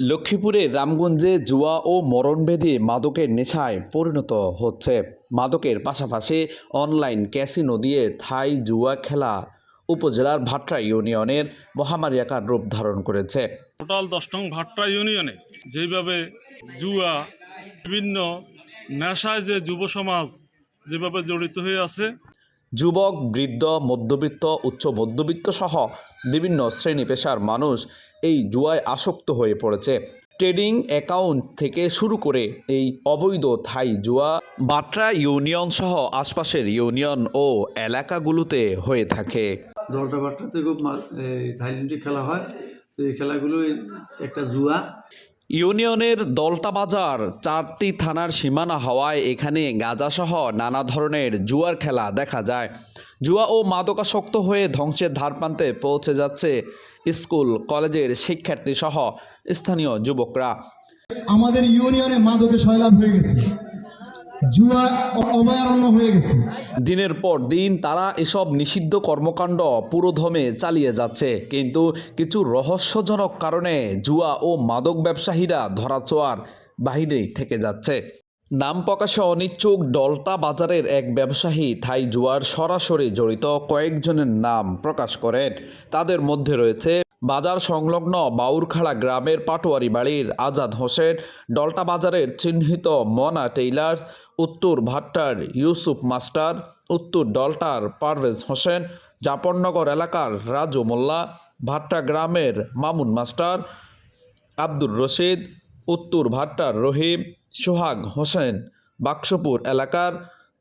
লক্ষ্মীপুরে রামগঞ্জে জুয়া ও মরণভেদী মাদকের নেশায় পরিণত হচ্ছে। মাদকের পাশাপাশি অনলাইন ক্যাসিনো দিয়ে থাই জুয়া খেলা উপজেলার ভাট্রা ইউনিয়নের মহামারী আকার রূপ ধারণ করেছে। টোটাল দশ নং ভাট্টা ইউনিয়নে যেভাবে জুয়া বিভিন্ন নেশায় যে যুব সমাজ যেভাবে জড়িত হয়ে আছে যুবক বৃদ্ধ মধ্যবিত্ত উচ্চ মধ্যবিত্ত সহ বিভিন্ন শ্রেণি পেশার মানুষ এই জুয়ায় আসক্ত হয়ে পড়েছে। ট্রেডিং অ্যাকাউন্ট থেকে শুরু করে এই অবৈধ থাই জুয়া বাট্রা ইউনিয়ন সহ আশপাশের ইউনিয়ন ও এলাকাগুলোতে হয়ে থাকে। দলটা বাট্টাতে খুব থাইল্যান্ডে খেলা হয়। এই খেলাগুলো একটা জুয়া। ইউনিয়নের দলটা বাজার চারটি থানার সীমানা হওয়ায় এখানে গাঁজাসহ নানা ধরনের জুয়ার খেলা দেখা যায়। জুয়া ও মাদকাসক্ত হয়ে ধ্বংসের ধারপ্রান্তে পৌঁছে যাচ্ছে স্কুল কলেজের শিক্ষার্থী সহ স্থানীয় যুবকরা। আমাদের ইউনিয়নে মাদকে সয়লাভ হয়ে গেছে। জুয়া অ- অভয়ারণ্য হয়ে গেছে। দিনের পর দিন তারা এসব নিষিদ্ধ কর্মকাণ্ড পুরোধমে চালিয়ে যাচ্ছে। কিন্তু কিছু রহস্যজনক কারণে জুয়া ও মাদক ব্যবসায়ীরা ধরাছোঁয়ার বাহিরেই থেকে যাচ্ছে। নাম প্রকাশে অনিচ্ছুক ডলটা বাজারের এক ব্যবসায়ী থাই জুয়ার সরাসরি জড়িত কয়েকজনের নাম প্রকাশ করেন। তাদের মধ্যে রয়েছে বাজার সংলগ্ন বাউরখাড়া গ্রামের পাটোয়ারি বাড়ির আজাদ হোসেন, ডলটা বাজারের চিহ্নিত মনা টেইলার, উত্তর ভাট্টার ইউসুফ মাস্টার, উত্তর ডলটার পারভেজ হোসেন, জাপননগর এলাকার রাজু মোল্লা, ভাট্টা গ্রামের মামুন মাস্টার, আব্দুর রশিদ উত্তর ভাট্টার রহিম, সোহাগ হোসেন, বাক্সপুর এলাকার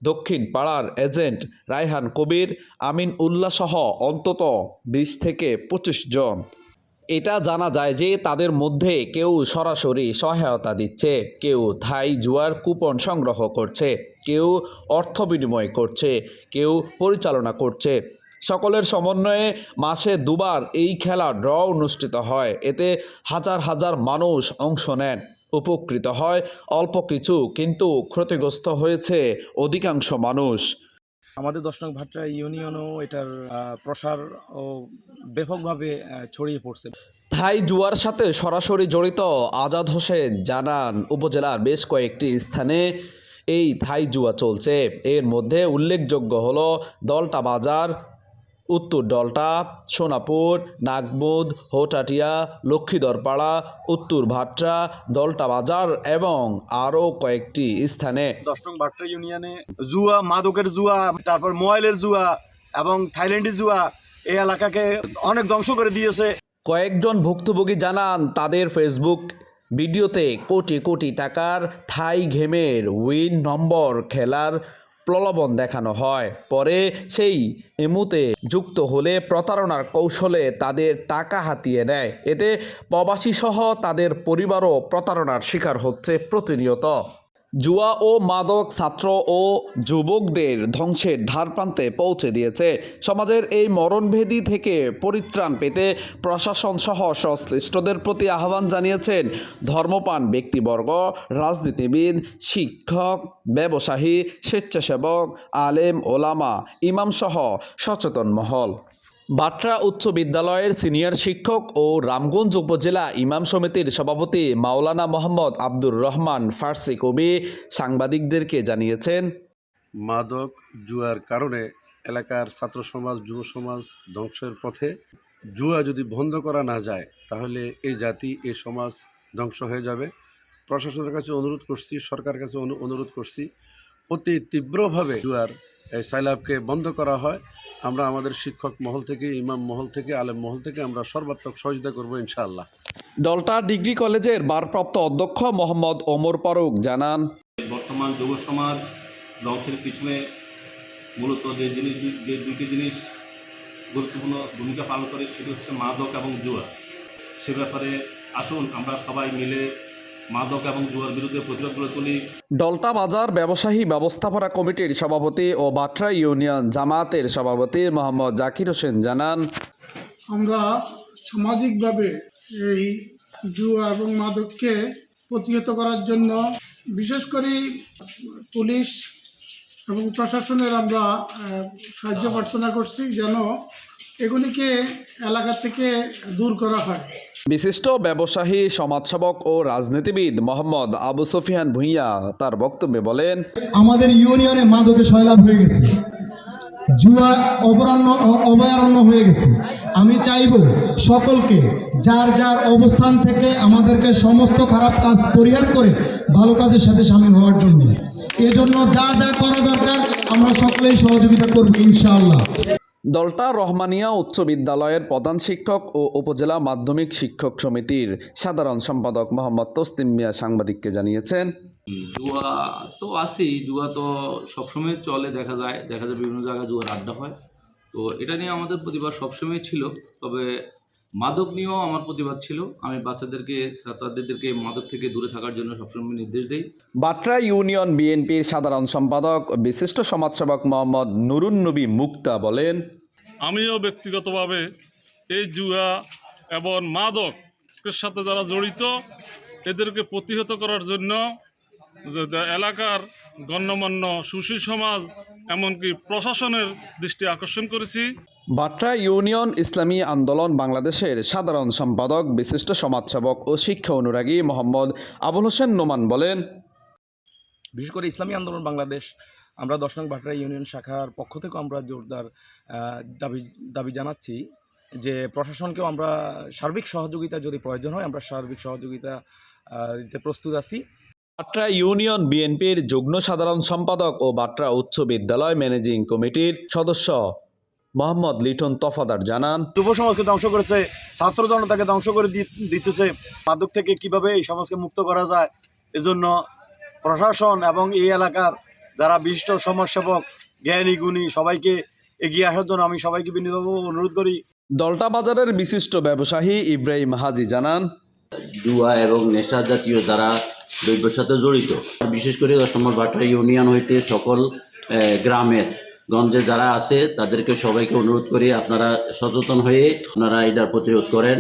দক্ষিণ পাড়ার এজেন্ট রায়হান কবির, আমিন উল্লাহ সহ অন্তত বিশ থেকে পঁচিশ জন। এটা জানা যায় যে তাদের মধ্যে কেউ সরাসরি সহায়তা দিচ্ছে, কেউ থাই জুয়ার কুপন সংগ্রহ করছে, কেউ অর্থ বিনিময় করছে, কেউ পরিচালনা করছে। সকলের সমন্বয়ে মাসে দুবার এই খেলা ড্র অনুষ্ঠিত হয়। এতে হাজার হাজার মানুষ অংশ নেন। উপকৃত হয় অল্প কিছু কিন্তু ক্ষতিগ্রস্ত হয়েছে অধিকাংশ মানুষ। আমাদের দশ নং ভাট্রা ইউনিয়নও এটার প্রসার ও ব্যাপকভাবে ছড়িয়ে পড়ছে। থাই জুয়ার সাথে সরাসরি জড়িত আজাদ হোসেন জানান উপজেলার বেশ কয়েকটি স্থানে এই থাই জুয়া চলছে। এর মধ্যে উল্লেখযোগ্য হলো দলটা বাজার উত্তর ডলটা সোনাপুর নাগমুদ হোটাটিয়া লক্ষ্মীদরপাড়া উত্তর ভাট্রা দলটা বাজার এবং আরও কয়েকটি স্থানে। দশ নং ভাট্টা ইউনিয়নে জুয়া মাদকের জুয়া তারপর মোবাইলের জুয়া এবং থাইল্যান্ডি জুয়া এই এলাকাকে অনেক ধ্বংস করে দিয়েছে। কয়েকজন ভুক্তভোগী জানান তাদের ফেসবুক ভিডিওতে কোটি কোটি টাকার থাই ঘেমের উইন নম্বর খেলার প্রলোভন দেখানো হয়। পরে সেই এমুতে যুক্ত হলে প্রতারণার কৌশলে তাদের টাকা হাতিয়ে নেয়। এতে প্রবাসী সহ তাদের পরিবারও প্রতারণার শিকার হচ্ছে প্রতিনিয়ত। জুয়া ও মাদক ছাত্র ও যুবকদের ধ্বংসের ধারপ্রান্তে পৌঁছে দিয়েছে। সমাজের এই মরণভেদি থেকে পরিত্রাণ পেতে প্রশাসন সহ সংশ্লিষ্টদের প্রতি আহ্বান জানিয়েছেন ধর্মপান ব্যক্তিবর্গ, রাজনীতিবিদ, শিক্ষক, ব্যবসায়ী, স্বেচ্ছাসেবক, আলেম, ওলামা ইমাম সহ সচেতন মহল। বাট্রা উচ্চ বিদ্যালয়ের সিনিয়র শিক্ষক ও রামগঞ্জ উপজেলা ইমাম সমিতির সভাপতি মাওলানা মোহাম্মদ আব্দুর রহমান ফার্সি কবি সাংবাদিকদেরকে জানিয়েছেন, মাদক জুয়ার কারণে এলাকার ছাত্র সমাজ, যুব সমাজ ধ্বংসের পথে জুয়া যদি বন্ধ করা না যায়, তাহলে এই জাতি, এই সমাজ ধ্বংস হয়ে যাবে। প্রশাসনের কাছে অনুরোধ করছি, সরকারের কাছে অনু- অনুরোধ করছি, অতি তীব্রভাবে জুয়ার, এই সাইলাবকে বন্ধ করা হয়। আমরা আমাদের শিক্ষক মহল থেকে ইমাম মহল থেকে আলেম মহল থেকে আমরা সর্বাত্মক সহযোগিতা করব ইনশাআল্লাহ। ডলটা ডিগ্রি কলেজের ভারপ্রাপ্ত অধ্যক্ষ মোহাম্মদ ওমর ফারুক জানান। বর্তমান যুব সমাজ ধ্বংসের পিছনে মূলত যে জিনিস যে দুটি জিনিস গুরুত্বপূর্ণ ভূমিকা পালন করে সেটি হচ্ছে মাদক এবং জুয়া। সে ব্যাপারে আসুন আমরা সবাই মিলে মাদক এবং জুয়ার বিরুদ্ধে প্রতিরোধ গড়ে তুলি। ডলটা বাজার ব্যবসায়ী ব্যবস্থাপনা কমিটির সভাপতি ও বাট্রা ইউনিয়ন জামাতের সভাপতি মোহাম্মদ জাকির হোসেন জানান আমরা সামাজিকভাবে এই জুয়া এবং মাদককে প্রতিহত করার জন্য বিশেষ করে পুলিশ এবং প্রশাসনের আমরা সাহায্য প্রার্থনা করছি যেন এগুলিকে এলাকা থেকে দূর করা হয়। বিশিষ্ট ব্যবসায়ী সমাজসেবক ও রাজনীতিবিদ মোহাম্মদ আবু সফিয়ান ভুঁইয়া তার বক্তব্যে বলেন আমাদের ইউনিয়নে মাদকে সয়লাভ হয়ে গেছে। জুয়া অভয়ারণ্য অভয়ারণ্য হয়ে গেছে। আমি চাইব সকলকে যার যার অবস্থান থেকে আমাদেরকে সমস্ত খারাপ কাজ পরিহার করে ভালো কাজের সাথে সামিল হওয়ার জন্য। এজন্য যা যা করা দরকার আমরা সকলেই সহযোগিতা করব ইনশাআল্লাহ। দলটা রহমানিয়া উচ্চ বিদ্যালয়ের প্রধান শিক্ষক ও উপজেলা মাধ্যমিক শিক্ষক সমিতির সাধারণ সম্পাদক মোহাম্মদ তসলিম মিয়া সাংবাদিককে জানিয়েছেন। জুয়া তো আছেই, জুয়া তো সবসময় চলে, দেখা যায় দেখা যায় বিভিন্ন জায়গায় জুয়ার আড্ডা হয়। তো এটা নিয়ে আমাদের প্রতিবাদ সবসময় ছিল, তবে মাদক নিয়েও আমার প্রতিবাদ ছিল। আমি বাচ্চাদেরকে ছাত্রদেরকে মাদক থেকে দূরে থাকার জন্য সবসময় নির্দেশ দিই। বাট্রা ইউনিয়ন বিএনপির সাধারণ সম্পাদক বিশিষ্ট সমাজসেবক মোহাম্মদ নুরুন নবী মুক্তা বলেন আমিও ব্যক্তিগতভাবে এই জুয়া এবং মাদকের সাথে যারা জড়িত এদেরকে প্রতিহত করার জন্য এলাকার গণ্যমান্য সুশীল সমাজ এমনকি প্রশাসনের দৃষ্টি আকর্ষণ করেছি। বাট্রা ইউনিয়ন ইসলামী আন্দোলন বাংলাদেশের সাধারণ সম্পাদক বিশিষ্ট সমাজসেবক ও শিক্ষা অনুরাগী মোহাম্মদ আবুল হোসেন নোমান বলেন বিশেষ করে ইসলামী আন্দোলন বাংলাদেশ আমরা দশ নং ভাটরা ইউনিয়ন শাখার পক্ষ থেকেও আমরা জোরদার দাবি দাবি জানাচ্ছি যে প্রশাসনকেও আমরা সার্বিক সহযোগিতা যদি প্রয়োজন হয় আমরা সার্বিক সহযোগিতা দিতে প্রস্তুত আছি। বাট্রা ইউনিয়ন বিএনপির যুগ্ম সাধারণ সম্পাদক ও বাট্রা উচ্চ বিদ্যালয় ম্যানেজিং কমিটির সদস্য মোহাম্মদ লিটন তফাদার জানান যুব সমাজকে ধ্বংস করেছে ছাত্র জনতাকে ধ্বংস করে দিতেছে। মাদক থেকে কীভাবে এই সমাজকে মুক্ত করা যায় এজন্য প্রশাসন এবং এই এলাকার যারা বিশিষ্ট সমাজসেবক জ্ঞানী গুণী সবাইকে এগিয়ে আসার জন্য আমি সবাইকে বিনীতভাবে অনুরোধ করি। দলটা বাজারের বিশিষ্ট ব্যবসায়ী ইব্রাহিম হাজি জানান জুয়া এবং নেশা জাতীয় যারা দ্রব্যের সাথে জড়িত। বিশেষ করে দশ নম্বর বাটরা ইউনিয়ন হইতে সকল গ্রামের গঞ্জে যারা আছে তাদেরকে সবাইকে অনুরোধ করি আপনারা সচেতন হয়ে আপনারা এটার প্রতিরোধ করেন।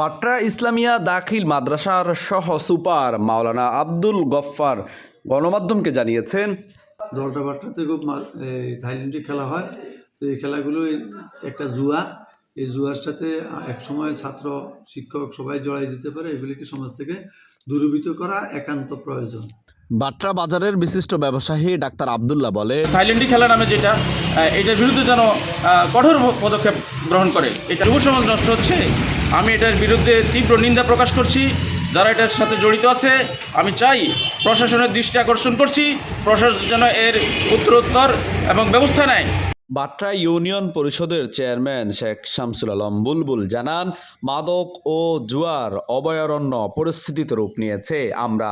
বাট্রা ইসলামিয়া দাখিল মাদ্রাসার সহ সুপার মাওলানা আব্দুল গফফার গণমাধ্যমকে জানিয়েছেন দলটা বাট্টাতে খুব থাইল্যান্ডে খেলা হয়। তো এই খেলাগুলো একটা জুয়া। এই জুয়ার সাথে এক সময় ছাত্র শিক্ষক সবাই জড়াই দিতে পারে এগুলিকে সমাজ থেকে দূরীভূত করা একান্ত প্রয়োজন। বাট্রা বাজারের বিশিষ্ট ব্যবসায়ী ডাক্তার আবদুল্লাহ বলে থাইল্যান্ডি খেলা নামে যেটা এটার বিরুদ্ধে যেন কঠোর পদক্ষেপ গ্রহণ করে এটা যুব সমাজ নষ্ট হচ্ছে। আমি এটার বিরুদ্ধে তীব্র নিন্দা প্রকাশ করছি। যারা এটার সাথে জড়িত আছে আমি চাই প্রশাসনের দৃষ্টি আকর্ষণ করছি। প্রশাসন যেন এর উত্তরোত্তর এবং ব্যবস্থা নেয়। বাট্রা ইউনিয়ন পরিষদের চেয়ারম্যান শেখ শামসুল আলম বুলবুল জানান, মাদক ও জুয়ার অভয়ারণ্য পরিস্থিতিতে রূপ নিয়েছে। আমরা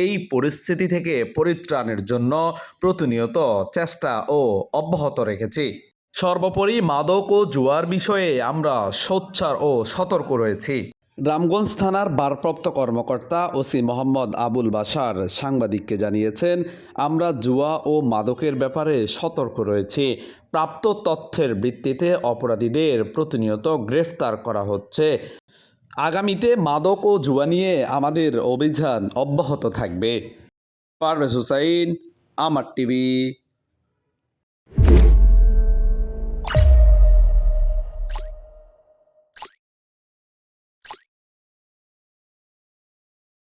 এই পরিস্থিতি থেকে পরিত্রাণের জন্য প্রতিনিয়ত চেষ্টা ও অব্যাহত রেখেছি। সর্বোপরি মাদক ও জুয়ার বিষয়ে আমরা সোচ্চার ও সতর্ক রয়েছি। রামগঞ্জ থানার ভারপ্রাপ্ত কর্মকর্তা ওসি মোহাম্মদ আবুল বাসার সাংবাদিককে জানিয়েছেন, আমরা জুয়া ও মাদকের ব্যাপারে সতর্ক রয়েছি। প্রাপ্ত তথ্যের ভিত্তিতে অপরাধীদের প্রতিনিয়ত গ্রেফতার করা হচ্ছে। আগামীতে মাদক ও জুয়া নিয়ে আমাদের অভিযান অব্যাহত থাকবে। পারভেজ হুসাইন, আমার টিভি।